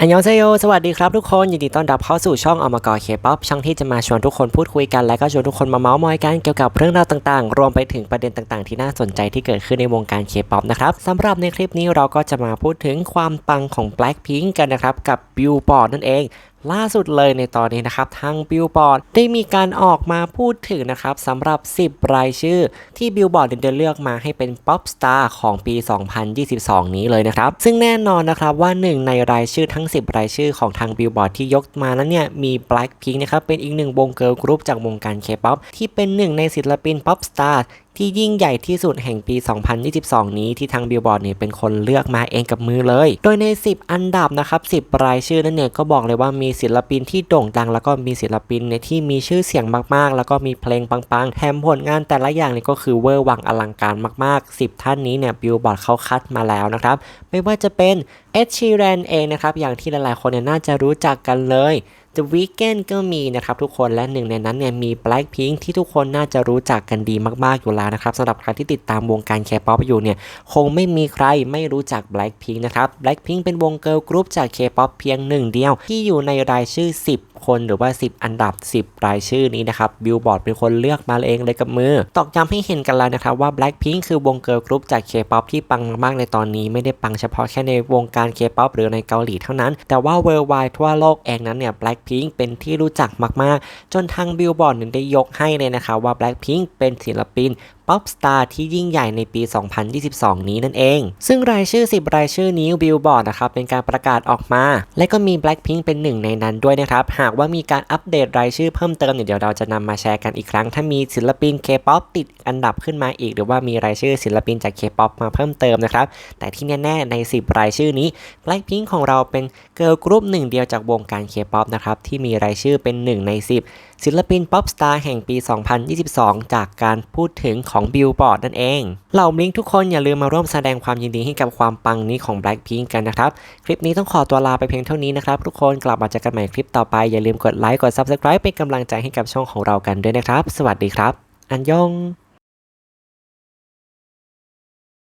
อันยองเซโยสวัสดีครับทุกคน ยินดีต้อนรับเข้าสู่ช่องอมกอเคป๊อปช่องที่จะมาชวนทุกคนพูดคุยกัน และก็ชวนทุกคนมาเมาส์มอยกันเกี่ยวกับเรื่องราวต่างๆ รวมไปถึงประเด็นต่างๆ ที่น่าสนใจที่เกิดขึ้นในวงการเคป๊อปนะครับสำหรับในคลิปนี้เราก็จะมาพูดถึงความปังของ Blackpink กันนะครับ กับบิลบอร์ดนั่นเองล่าสุดเลยในตอนนี้นะครับทางบิลบอร์ดได้มีการออกมาพูดถึงนะครับสำหรับ 10 รายชื่อ ที่บิลบอร์ดได้เลือกมาให้เป็นป๊อปสตาร์ของปี 2022 นี้เลยนะครับ ซึ่งแน่นอนนะครับว่าหนึ่งในรายชื่อทั้ง 10 รายชื่อของทางบิลบอร์ดที่ยกมานั้นเนี่ยมี Blackpink นะครับเป็นอีกหนึ่งวงเกิร์ลกรุ๊ปจากวงการเคป๊อปที่เป็นหนึ่งในศิลปินป๊อปสตาร์ ที่ยิ่งใหญ่ที่สุดแห่งปี 2022 นี้ที่ทางบิลบอร์ดเนี่ยเป็นคนเลือกมาเองกับมือเลย โดยใน 10 อันดับนะครับ 10 รายชื่อนั่นเนี่ยก็บอกเลยว่ามีศิลปินที่โด่งดัง แล้วก็มีศิลปินเนี่ยที่มีชื่อเสียงมากๆ แล้วก็มีเพลงปังๆ แถมผลงานแต่ละอย่างเนี่ยก็คือเวอร์วังอลังการมากๆ 10 ท่านนี้เนี่ยบิลบอร์ดเขาคัดมาแล้วนะครับ ไม่ว่าจะเป็นเอ็ดชีแรนเองนะครับ อย่างที่หลายๆ คนเนี่ยน่าจะรู้จักกันเลย The Weeknd ก็มีนะครับทุกคนและหนึ่งในนั้นเนี่ยมี Blackpink ที่ทุกคนน่าจะรู้จักกันดีมากๆอยู่แล้วนะครับสำหรับใครที่ติดตามวงการแคป๊อปอยู่เนี่ยคงไม่มีใครไม่รู้จัก Blackpink นะครับ Blackpink เป็นวงเกิร์ลกรุ๊ปจาก K-POP เพียงหนึ่งเดียว ที่อยู่ในรายชื่อ 10คนหรือว่า 10 อันดับ 10 รายชื่อนี้นะครับบิลบอร์ดเป็นคนเลือกมาเองเลยกับมือ ตอกย้ำให้เห็นกันแล้วนะครับว่า Blackpink คือวงเกิร์ลกรุ๊ปจาก K-POP ที่ปังมากๆในตอนนี้ไม่ได้ปังเฉพาะแค่ในวงการ K-POP หรือในเกาหลีเท่านั้น แต่ว่า worldwide ทั่วโลกเองนั้นเนี่ย Blackpink เป็นที่รู้จักมากๆ จนทางบิลบอร์ดเนี่ยได้ยกให้เลยนะคะว่า Blackpink เป็นศิลปิน ป๊อปสตาร์ที่ยิ่งใหญ่ในปี 2022 นี้นั่นเอง ซึ่งรายชื่อ 10 รายชื่อนี้บิลบอร์ดนะครับเป็นการประกาศออกมา และก็มี Blackpink เป็นหนึ่งในนั้นด้วยนะครับ หากว่ามีการอัปเดตรายชื่อเพิ่มเติมเดี๋ยวเราจะนำมาแชร์กันอีกครั้ง ถ้ามีศิลปิน K-POP ติดอันดับขึ้นมาอีก หรือว่ามีรายชื่อศิลปินจาก K-POP มาเพิ่มเติมนะครับ แต่ที่แน่ๆใน 10 รายชื่อนี้ Blackpink ของเราเป็นเกิร์ลกรุ๊ปหนึ่งเดียวจากวงการ K-POP นะครับที่มีรายชื่อเป็นหนึ่งใน 10 ศิลปินป๊อปสตาร์แห่งปี 2022 จากการพูดถึงของของบิลบอร์ดนั่นเอง เหล่ามิงทุกคนอย่าลืมมาร่วมแสดงความยินดีให้กับความปังนี้ของ Blackpink กันนะครับ คลิปนี้ต้องขอตัวลาไปเพียงเท่านี้นะครับ ทุกคนกลับมาเจอกันใหม่คลิปต่อไป อย่าลืมกดไลค์กด Subscribe เป็นกำลังใจให้กับช่องของเรากันด้วยนะครับ สวัสดีครับ อันยอง